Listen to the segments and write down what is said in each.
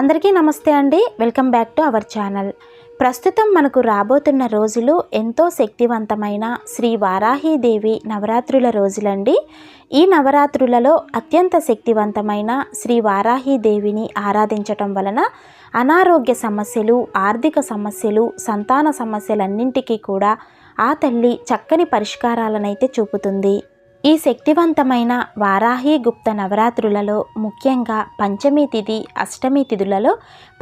అందరికీ నమస్తే అండి. Welcome back to our channel. ప్రస్తుతం మనకు రాబోతున్న రోజులు ఎంతో శక్తివంతమైన శ్రీ వారాహీదేవి నవరాత్రుల రోజులండి. ఈ నవరాత్రులలో అత్యంత శక్తివంతమైన శ్రీ వారాహీదేవిని ఆరాధించటం వలన అనారోగ్య సమస్యలు ఆర్థిక సమస్యలు సంతాన సమస్యలన్నింటికీ కూడా ఆ తల్లి చక్కని పరిష్కారాలనైతే చూపుతుంది. ఈ శక్తివంతమైన వారాహి గుప్త నవరాత్రులలో ముఖ్యంగా పంచమి తిథి అష్టమి తిథులలో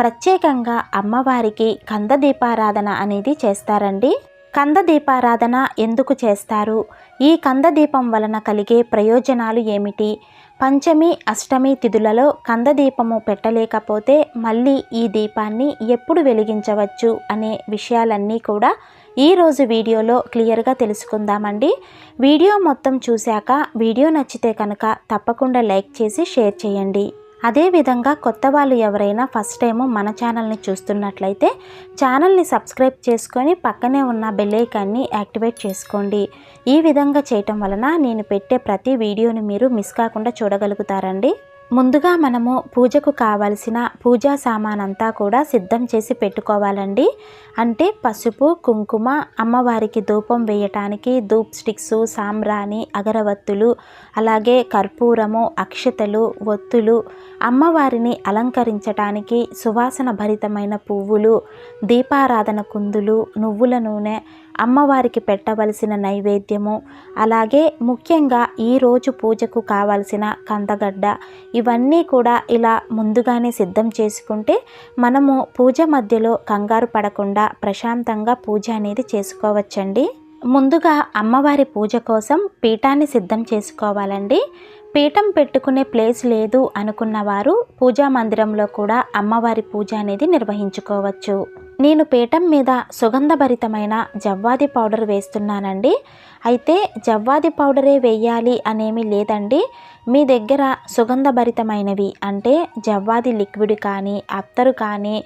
ప్రత్యేకంగా అమ్మవారికి కంద దీపారాధన అనేది చేస్తారండి. కంద దీపారాధన ఎందుకు చేస్తారు? ఈ కంద దీపం వలన కలిగే ప్రయోజనాలు ఏమిటి? పంచమి అష్టమి తిథులలో కంద దీపము పెట్టలేకపోతే మళ్ళీ ఈ దీపాన్ని ఎప్పుడు వెలిగించవచ్చు అనే విషయాలన్నీ కూడా ఈరోజు వీడియోలో క్లియర్గా తెలుసుకుందామండి. వీడియో మొత్తం చూశాక వీడియో నచ్చితే కనుక తప్పకుండా లైక్ చేసి షేర్ చేయండి. అదేవిధంగా కొత్త వాళ్ళు ఎవరైనా ఫస్ట్ టైము మన ఛానల్ని చూస్తున్నట్లయితే ఛానల్ని సబ్స్క్రైబ్ చేసుకొని పక్కనే ఉన్న బెల్లైకాన్ని యాక్టివేట్ చేసుకోండి. ఈ విధంగా చేయటం వలన నేను పెట్టే ప్రతి వీడియోని మీరు మిస్ కాకుండా చూడగలుగుతారండి. ముందుగా మనము పూజకు కావలసిన పూజా సామాన్ అంతా కూడా సిద్ధం చేసి పెట్టుకోవాలండి. అంటే పసుపు కుంకుమ అమ్మవారికి ధూపం వేయటానికి ధూప్ స్టిక్స్ సాంబ్రాణి అగరవత్తులు అలాగే కర్పూరము అక్షతలు ఒత్తులు అమ్మవారిని అలంకరించటానికి సువాసన భరితమైన పువ్వులు దీపారాధన కుందులు నువ్వుల నూనె అమ్మవారికి పెట్టవలసిన నైవేద్యము అలాగే ముఖ్యంగా ఈరోజు పూజకు కావలసిన కందగడ్డ ఇవన్నీ కూడా ఇలా ముందుగానే సిద్ధం చేసుకుంటే మనము పూజ మధ్యలో కంగారు పడకుండా ప్రశాంతంగా పూజ అనేది చేసుకోవచ్చండి. ముందుగా అమ్మవారి పూజ కోసం పీఠాన్ని సిద్ధం చేసుకోవాలండి. పీఠం పెట్టుకునే ప్లేస్ లేదు అనుకున్న వారు పూజా మందిరంలో కూడా అమ్మవారి పూజ అనేది నిర్వహించుకోవచ్చు. నేను పీఠం మీద సుగంధభరితమైన జవ్వాది పౌడర్ వేస్తున్నానండి. అయితే జవ్వాది పౌడరే వేయాలి అనేమి లేదండి. మీ దగ్గర సుగంధభరితమైనవి అంటే జవ్వాది లిక్విడ్ కానీ అత్తరు కానీ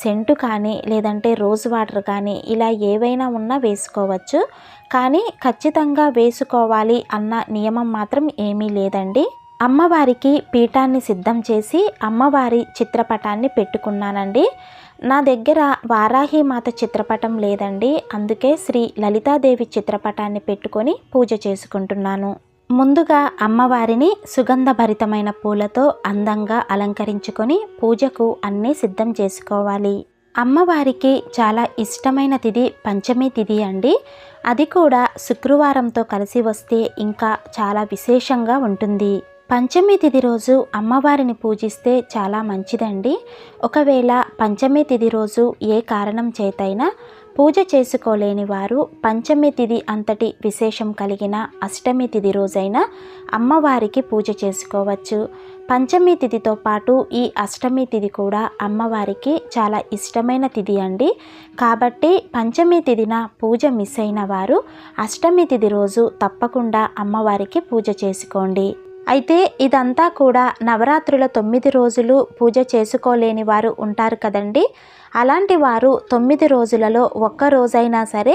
సెంటు కానీ లేదంటే రోజ్ వాటర్ కానీ ఇలా ఏవైనా ఉన్నా వేసుకోవచ్చు. కానీ ఖచ్చితంగా వేసుకోవాలి అన్న నియమం మాత్రం ఏమీ లేదండి. అమ్మవారికి పీఠాన్ని సిద్ధం చేసి అమ్మవారి చిత్రపటాన్ని పెట్టుకున్నానండి. నా దగ్గర వారాహి మాత చిత్రపటం లేదండి. అందుకే శ్రీ లలితాదేవి చిత్రపటాన్ని పెట్టుకొని పూజ చేసుకుంటున్నాను. ముందుగా అమ్మవారిని సుగంధభరితమైన పూలతో అందంగా అలంకరించుకొని పూజకు అన్నీ సిద్ధం చేసుకోవాలి. అమ్మవారికి చాలా ఇష్టమైన తిథి పంచమి తిథి అండి. అది కూడా శుక్రవారంతో కలిసి వస్తే ఇంకా చాలా విశేషంగా ఉంటుంది. పంచమి తిథి రోజు అమ్మవారిని పూజిస్తే చాలా మంచిదండి. ఒకవేళ పంచమి తిథి రోజు ఏ కారణం చేతైనా పూజ చేసుకోలేని వారు పంచమి తిథి అంతటి విశేషం కలిగిన అష్టమి తిథి రోజైనా అమ్మవారికి పూజ చేసుకోవచ్చు. పంచమి తిథితో పాటు ఈ అష్టమి తిథి కూడా అమ్మవారికి చాలా ఇష్టమైన తిథి అండి. కాబట్టి పంచమి తిథిన పూజ మిస్ అయిన వారు అష్టమి తిథి రోజు తప్పకుండా అమ్మవారికి పూజ చేసుకోండి. అయితే ఇదంతా కూడా నవరాత్రుల తొమ్మిది రోజులు పూజ చేసుకోలేని వారు ఉంటారు కదండి. అలాంటి వారు తొమ్మిది రోజులలో ఒక్క రోజైనా సరే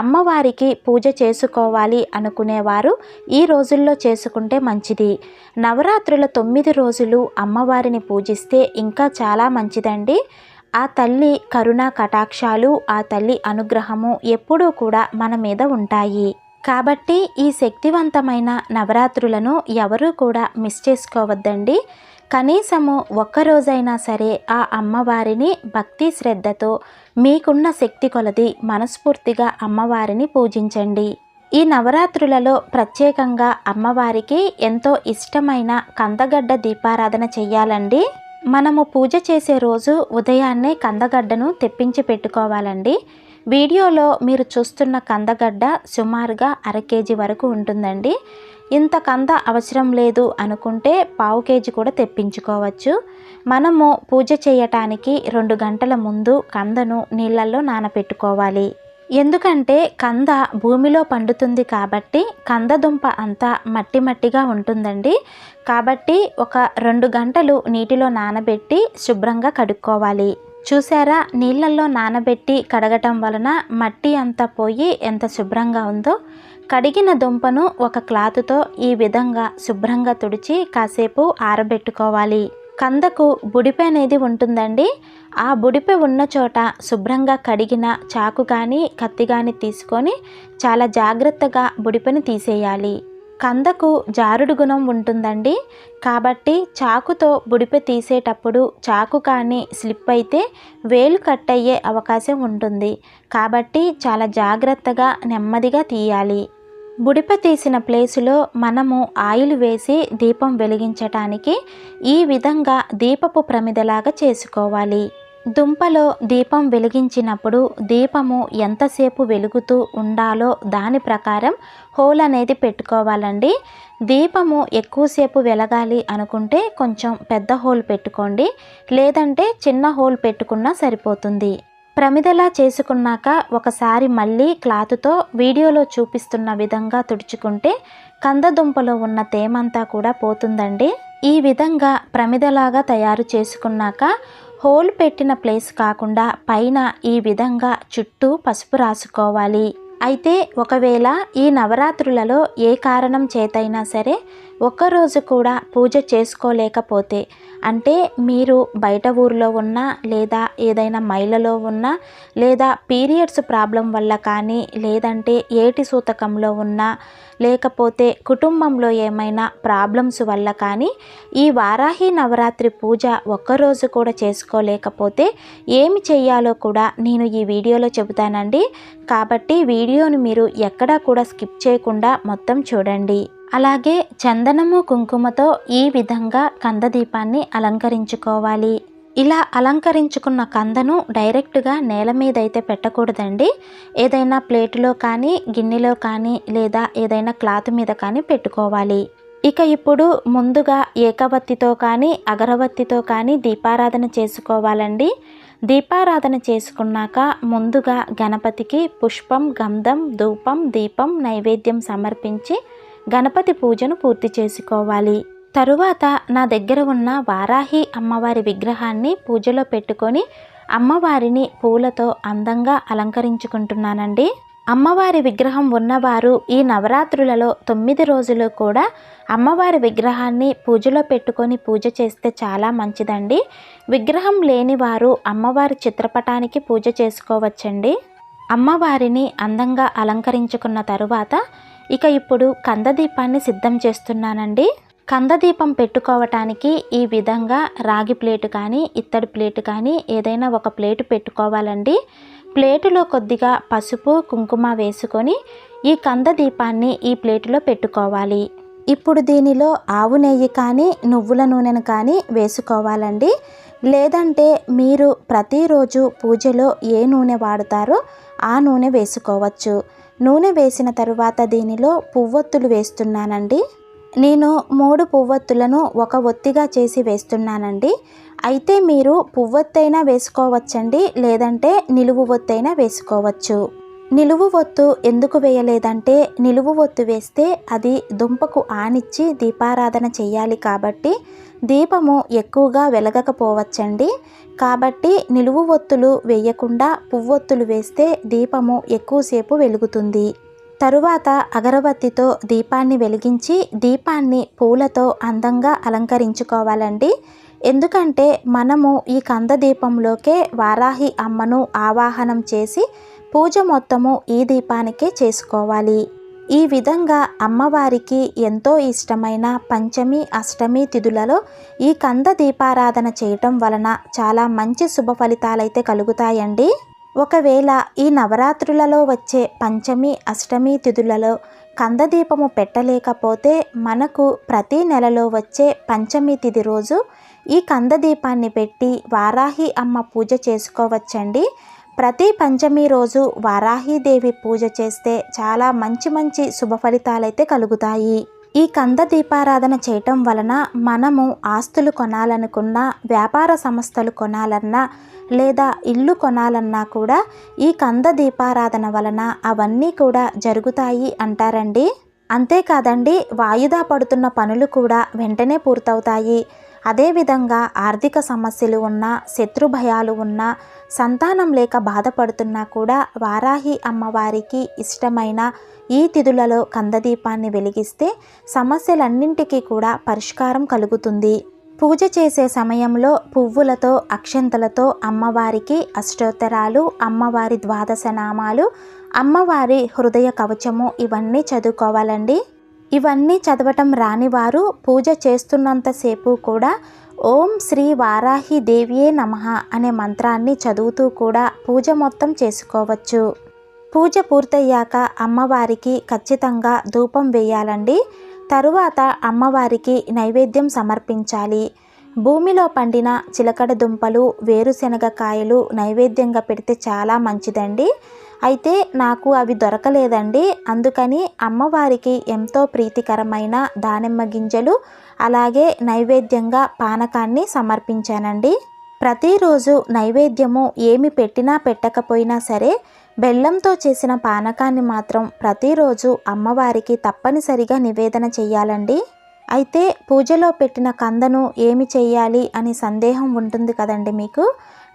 అమ్మవారికి పూజ చేసుకోవాలి అనుకునేవారు ఈ రోజుల్లో చేసుకుంటే మంచిది. నవరాత్రుల తొమ్మిది రోజులు అమ్మవారిని పూజిస్తే ఇంకా చాలా మంచిదండి. ఆ తల్లి కరుణా కటాక్షాలు ఆ తల్లి అనుగ్రహము ఎప్పుడూ కూడా మన మీద ఉంటాయి. కాబట్టి ఈ శక్తివంతమైన నవరాత్రులను ఎవరూ కూడా మిస్ చేసుకోవద్దండి. కనీసము ఒక్కరోజైనా సరే ఆ అమ్మవారిని భక్తి శ్రద్ధతో మీకున్న శక్తి కొలది మనస్ఫూర్తిగా అమ్మవారిని పూజించండి. ఈ నవరాత్రులలో ప్రత్యేకంగా అమ్మవారికి ఎంతో ఇష్టమైన కందగడ్డ దీపారాధన చెయ్యాలండి. మనము పూజ చేసే రోజు ఉదయాన్నే కందగడ్డను తెప్పించి పెట్టుకోవాలండి. వీడియోలో మీరు చూస్తున్న కందగడ్డ సుమారుగా అర కేజీ వరకు ఉంటుందండి. ఇంత కంద అవసరం లేదు అనుకుంటే పావు కేజీ కూడా తెప్పించుకోవచ్చు. మనము పూజ చేయటానికి రెండు గంటల ముందు కందను నీళ్ళల్లో నానపెట్టుకోవాలి. ఎందుకంటే కంద భూమిలో పండుతుంది కాబట్టి కందదుంప అంతా మట్టి మట్టిగా ఉంటుందండి. కాబట్టి ఒక రెండు గంటలు నీటిలో నానబెట్టి శుభ్రంగా కడుక్కోవాలి. చూసారా? నీళ్ళల్లో నానబెట్టి కడగటం వలన మట్టి అంతా పోయి ఎంత శుభ్రంగా ఉందో? కడిగిన దుంపను ఒక క్లాత్తో ఈ విధంగా శుభ్రంగా తుడిచి కాసేపు ఆరబెట్టుకోవాలి. కందకు బుడిపె అనేది ఉంటుందండి. ఆ బుడిపె ఉన్న చోట శుభ్రంగా కడిగిన చాకు కానీ కత్తి కానీ తీసుకొని చాలా జాగ్రత్తగా బుడిపెను తీసేయాలి. కందకు జారుడు గుణం ఉంటుందండి. కాబట్టి చాకుతో బుడిపె తీసేటప్పుడు చాకు కానీ స్లిప్ అయితే వేలు కట్ అయ్యే అవకాశం ఉంటుంది. కాబట్టి చాలా జాగ్రత్తగా నెమ్మదిగా తీయాలి. బుడిప తీసిన ప్లేసులో మనము ఆయిల్ వేసి దీపం వెలిగించటానికి ఈ విధంగా దీపపు ప్రమిదలాగా చేసుకోవాలి. దుంపలో దీపం వెలిగించినప్పుడు దీపము ఎంతసేపు వెలుగుతూ ఉండాలో దాని ప్రకారం హోల్ అనేది పెట్టుకోవాలండి. దీపము ఎక్కువసేపు వెలగాలి అనుకుంటే కొంచెం పెద్ద హోల్ పెట్టుకోండి. లేదంటే చిన్న హోల్ పెట్టుకున్నా సరిపోతుంది. ప్రమిదలా చేసుకున్నాక ఒకసారి మళ్ళీ క్లాత్తో వీడియోలో చూపిస్తున్న విధంగా తుడుచుకుంటే కందదుంపలో ఉన్న తేమంతా కూడా పోతుందండి. ఈ విధంగా ప్రమిదలాగా తయారు చేసుకున్నాక హోల్ పెట్టిన ప్లేస్ కాకుండా పైన ఈ విధంగా చుట్టూ పసుపు రాసుకోవాలి. అయితే ఒకవేళ ఈ నవరాత్రులలో ఏ కారణం చేతైనా సరే ఒక్కరోజు కూడా పూజ చేసుకోలేకపోతే అంటే మీరు బయట ఊరిలో ఉన్నా లేదా ఏదైనా మైలలో ఉన్నా లేదా పీరియడ్స్ ప్రాబ్లం వల్ల కానీ లేదంటే ఏటి సూతకంలో ఉన్నా లేకపోతే కుటుంబంలో ఏమైనా ప్రాబ్లమ్స్ వల్ల కానీ ఈ వారాహి నవరాత్రి పూజ ఒక్కరోజు కూడా చేసుకోలేకపోతే ఏమి చేయాలో కూడా నేను ఈ వీడియోలో చెబుతానండి. కాబట్టి వీడియోని మీరు ఎక్కడా కూడా స్కిప్ చేయకుండా మొత్తం చూడండి. అలాగే చందనము కుంకుమతో ఈ విధంగా కందదీపాన్ని అలంకరించుకోవాలి. ఇలా అలంకరించుకున్న కందను డైరెక్ట్గా నేల మీద అయితే పెట్టకూడదండి. ఏదైనా ప్లేటులో కానీ గిన్నెలో కానీ లేదా ఏదైనా క్లాత్ మీద కానీ పెట్టుకోవాలి. ఇక ఇప్పుడు ముందుగా ఏకవత్తితో కానీ అగరవత్తితో కానీ దీపారాధన చేసుకోవాలండి. దీపారాధన చేసుకున్నాక ముందుగా గణపతికి పుష్పం గంధం ధూపం దీపం నైవేద్యం సమర్పించి గణపతి పూజను పూర్తి చేసుకోవాలి. తరువాత నా దగ్గర ఉన్న వారాహి అమ్మవారి విగ్రహాన్ని పూజలో పెట్టుకొని అమ్మవారిని పూలతో అందంగా అలంకరించుకుంటున్నానండి. అమ్మవారి విగ్రహం ఉన్నవారు ఈ నవరాత్రులలో తొమ్మిది రోజులు కూడా అమ్మవారి విగ్రహాన్ని పూజలో పెట్టుకొని పూజ చేస్తే చాలా మంచిదండి. విగ్రహం లేని వారు అమ్మవారి చిత్రపటానికి పూజ చేసుకోవచ్చండి. అమ్మవారిని అందంగా అలంకరించుకున్న తరువాత ఇక ఇప్పుడు కందదీపాన్ని సిద్ధం చేస్తున్నానండి. కందదీపం పెట్టుకోవటానికి ఈ విధంగా రాగి ప్లేటు కానీ ఇత్తడి ప్లేటు కానీ ఏదైనా ఒక ప్లేటు పెట్టుకోవాలండి. ప్లేటులో కొద్దిగా పసుపు కుంకుమ వేసుకొని ఈ కందదీపాన్ని ఈ ప్లేటులో పెట్టుకోవాలి. ఇప్పుడు దీనిలో ఆవు నెయ్యి కానీ నువ్వుల నూనెను కానీ వేసుకోవాలండి. లేదంటే మీరు ప్రతిరోజు పూజలో ఏ నూనె వాడతారో ఆ నూనె వేసుకోవచ్చు. నూనె వేసిన తరువాత దీనిలో పువ్వొత్తులు వేస్తున్నానండి. నేను మూడు పువ్వొత్తులను ఒక ఒత్తిగా చేసి వేస్తున్నానండి. అయితే మీరు పువ్వొత్తైనా వేసుకోవచ్చండి లేదంటే నిలువు ఒత్తైనా వేసుకోవచ్చు. నిలువు ఒత్తు ఎందుకు వేయలేదంటే నిలువు ఒత్తు వేస్తే అది దుంపకు ఆనిచ్చి దీపారాధన చేయాలి కాబట్టి దీపము ఎక్కువగా వెలగకపోవచ్చండి. కాబట్టి నిలువు ఒత్తులు వేయకుండా పువ్వొత్తులు వేస్తే దీపము ఎక్కువసేపు వెలుగుతుంది. తరువాత అగరబత్తితో దీపాన్ని వెలిగించి దీపాన్ని పూలతో అందంగా అలంకరించుకోవాలండి. ఎందుకంటే మనము ఈ కంద దీపంలోకే వారాహి అమ్మను ఆవాహనం చేసి పూజ మొత్తము ఈ దీపానికే చేసుకోవాలి. ఈ విధంగా అమ్మవారికి ఎంతో ఇష్టమైన పంచమి అష్టమి తిథులలో ఈ కంద దీపారాధన చేయటం వలన చాలా మంచి శుభ ఫలితాలైతే కలుగుతాయండి. ఒకవేళ ఈ నవరాత్రులలో వచ్చే పంచమి అష్టమి తిథులలో కందదీపము పెట్టలేకపోతే మనకు ప్రతి నెలలో వచ్చే పంచమి తిథి రోజు ఈ కందదీపాన్ని పెట్టి వారాహి అమ్మ పూజ చేసుకోవచ్చండి. ప్రతి పంచమి రోజు వారాహీదేవి పూజ చేస్తే చాలా మంచి మంచి శుభ ఫలితాలైతే కలుగుతాయి. ఈ కంద దీపారాధన చేయటం వలన మనము ఆస్తులు కొనాలనుకున్నా వ్యాపార సంస్థలు కొనాలన్నా లేదా ఇల్లు కొనాలన్నా కూడా ఈ కంద దీపారాధన వలన అవన్నీ కూడా జరుగుతాయి అంటారండి. అంతేకాదండి వాయిదా పడుతున్న పనులు కూడా వెంటనే పూర్తవుతాయి. అదేవిధంగా ఆర్థిక సమస్యలు ఉన్నా శత్రు భయాలు ఉన్నా సంతానం లేక బాధపడుతున్నా కూడా వారాహి అమ్మవారికి ఇష్టమైన ఈ తిథులలో కందదీపాన్ని వెలిగిస్తే సమస్యలన్నింటికీ కూడా పరిష్కారం కలుగుతుంది. పూజ చేసే సమయంలో పువ్వులతో అక్షంతలతో అమ్మవారికి అష్టోత్తరాలు అమ్మవారి ద్వాదశ నామాలు అమ్మవారి హృదయ కవచము ఇవన్నీ చదువుకోవాలండి. ఇవన్నీ చదవటం రానివారు పూజ చేస్తున్నంతసేపు కూడా ఓం శ్రీ వారాహి దేవియే నమః అనే మంత్రాన్ని చదువుతూ కూడా పూజ మొత్తం చేసుకోవచ్చు. పూజ పూర్తయ్యాక అమ్మవారికి ఖచ్చితంగా ధూపం వేయాలండి. తరువాత అమ్మవారికి నైవేద్యం సమర్పించాలి. భూమిలో పండిన చిలకడ దుంపలు వేరుశనగ కాయలు నైవేద్యంగా పెడితే చాలా మంచిదండి. అయితే నాకు అవి దొరకలేదండి. అందుకని అమ్మవారికి ఎంతో ప్రీతికరమైన దానిమ్మ గింజలు అలాగే నైవేద్యంగా పానకాన్ని సమర్పించానండి. ప్రతిరోజు నైవేద్యము ఏమి పెట్టినా పెట్టకపోయినా సరే బెల్లంతో చేసిన పానకాన్ని మాత్రం ప్రతిరోజు అమ్మవారికి తప్పనిసరిగా నివేదన చేయాలండి అయితే పూజలో పెట్టిన కందను ఏమి చేయాలి అని సందేహం ఉంటుంది కదండి మీకు?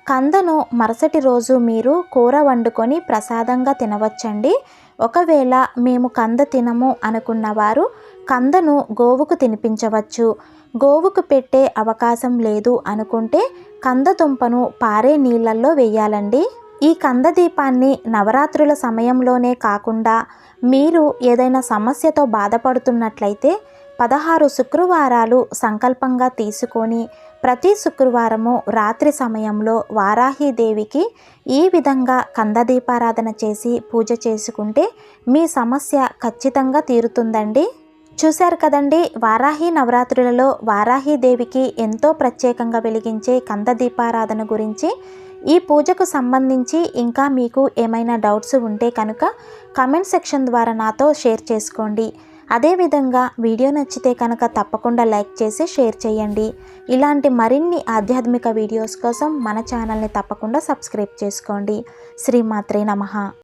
కందను మరుసటి రోజు మీరు కూర వండుకొని ప్రసాదంగా తినవచ్చండి. ఒకవేళ మేము కంద తినము అనుకున్నవారు కందను గోవుకు తినిపించవచ్చు. గోవుకు పెట్టే అవకాశం లేదు అనుకుంటే కంద దుంపను పారే నీళ్ళల్లో వేయాలండి. ఈ కంద దీపాన్ని నవరాత్రుల సమయంలోనే కాకుండా మీరు ఏదైనా సమస్యతో బాధపడుతున్నట్లయితే పదహారు శుక్రవారాలు సంకల్పంగా తీసుకొని ప్రతి శుక్రవారము రాత్రి సమయంలో వారాహీదేవికి ఈ విధంగా కందదీపారాధన చేసి పూజ చేసుకుంటే మీ సమస్య ఖచ్చితంగా తీరుతుందండి. చూశారు కదండి వారాహి నవరాత్రులలో వారాహీదేవికి ఎంతో ప్రత్యేకంగా వెలిగించే కందదీపారాధన గురించి. ఈ పూజకు సంబంధించి ఇంకా మీకు ఏమైనా డౌట్స్ ఉంటే కనుక కమెంట్ సెక్షన్ ద్వారా నాతో షేర్ చేసుకోండి. అదేవిధంగా వీడియో నచ్చితే కనుక తప్పకుండా లైక్ చేసి షేర్ చేయండి. ఇలాంటి మరిన్ని ఆధ్యాత్మిక వీడియోస్ కోసం మన ఛానల్ని తప్పకుండా సబ్స్క్రైబ్ చేసుకోండి. శ్రీమాత్రే నమః.